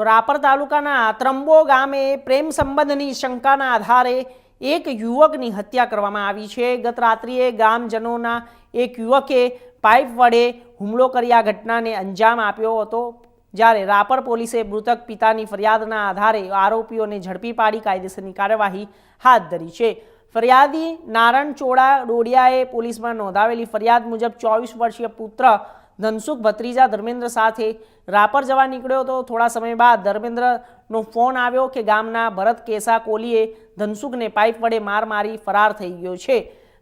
તો રાપર તાલુકાના ત્રંબો ગામે પ્રેમ સંબંધની શંકાના આધારે એક યુવકની હત્યા કરવામાં આવી છે. ગત રાત્રિએ ગામજનોના એક યુવકે પાઇપ વડે હુમલો કરી આ ઘટનાને અંજામ આપ્યો હતો. જ્યારે રાપર પોલીસે મૃતક પિતાની ફરિયાદના આધારે આરોપીઓને ઝડપી પાડી કાયદેસરની કાર્યવાહી હાથ ધરી છે. ફરિયાદી નારણ ચોડા ડોડિયાએ પોલીસમાં નોંધાવેલી ફરિયાદ મુજબ ચોવીસ વર્ષીય પુત્ર ધનસુખ ભત્રીજા ધર્મેન્દ્ર સાથે રાપર જવા નીકળ્યો હતો. થોડા સમય બાદ ધર્મેન્દ્રનો ફોન આવ્યો કે ગામના ભરત કેસા કોલીએ ધનસુખને પાઇપ વડે માર મારી ફરાર થઈ ગયો છે.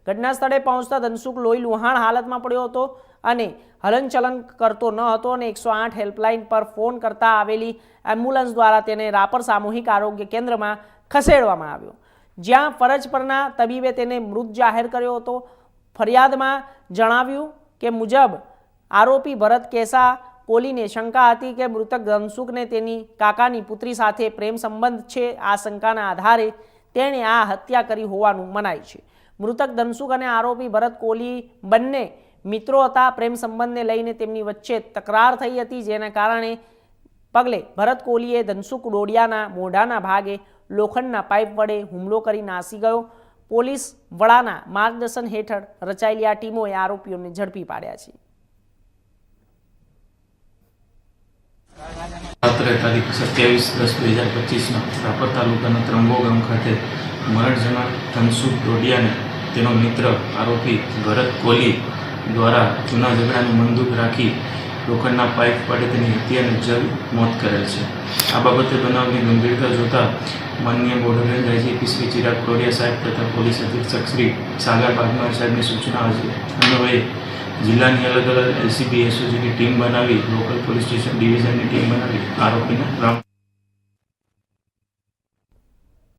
ઘટના સ્થળે પહોંચતા ધનસુખ લોહી લુહાણ હાલતમાં પડ્યો હતો અને હલનચલન કરતો ન હતો અને એકસો આઠ હેલ્પલાઇન પર ફોન કરતા આવેલી એમ્બ્યુલન્સ દ્વારા તેને રાપર સામૂહિક આરોગ્ય કેન્દ્રમાં ખસેડવામાં આવ્યો. જ્યાં ફરજ પરના તબીબે તેને મૃત જાહેર કર્યો હતો. ફરિયાદમાં જણાવ્યું કે મુજબ આરોપી ભરત કેસા, કોલીને શંકા હતી કે મૃતક ધનસુખને તેની કાકાની પુત્રી સાથે પ્રેમ સંબંધ છે, આ શંકાના આધારે તેણે આ હત્યા કરી હોવાનું મનાય છે. મૃતક ધનસુખ અને આરોપી ભરત કોલી બંને મિત્રો હતા. પ્રેમ સંબંધને લઈને તેમની વચ્ચે તકરાર થઈ હતી, જેના કારણે પગલે ભરત કોહલીએ ધનસુખ ડોડિયાના મોઢાના ભાગે લોખંડના પાઇપ વડે હુમલો કરી નાસી ગયો. પોલીસ વડાના માર્ગદર્શન હેઠળ રચાયેલી આ ટીમોએ આરોપીઓને ઝડપી પાડ્યા છે. રાત્રે તારીખ સત્યાવીસ દસ બે હજાર પચીસના રાપર તાલુકાના ત્રંબો ગામ ખાતે મરણ જનાર ધનસુખ ડોડિયાને તેનો મિત્ર આરોપી ભરત કોહલી દ્વારા જૂના ઝઘડાની બંદૂક રાખી લોખંડના પાઇપ પાડે તેની હત્યાને જલ મોત કરેલ છે. આ બાબતે બનાવની ગંભીરતા જોતા માનનીય border range IGP Shri Chirag Todiya સાહેબ તથા પોલીસ અધિક્ષક શ્રી સાગર બાગમાર સાહેબની સૂચના અન્વયે જિલ્લાની અલગ અલગ એલસીબી, એસઓજીની ટીમ બનાવી, લોકલ પોલીસ સ્ટેશન ડિવિઝનની ટીમ બનાવી આરોપીને રાઉન્ડ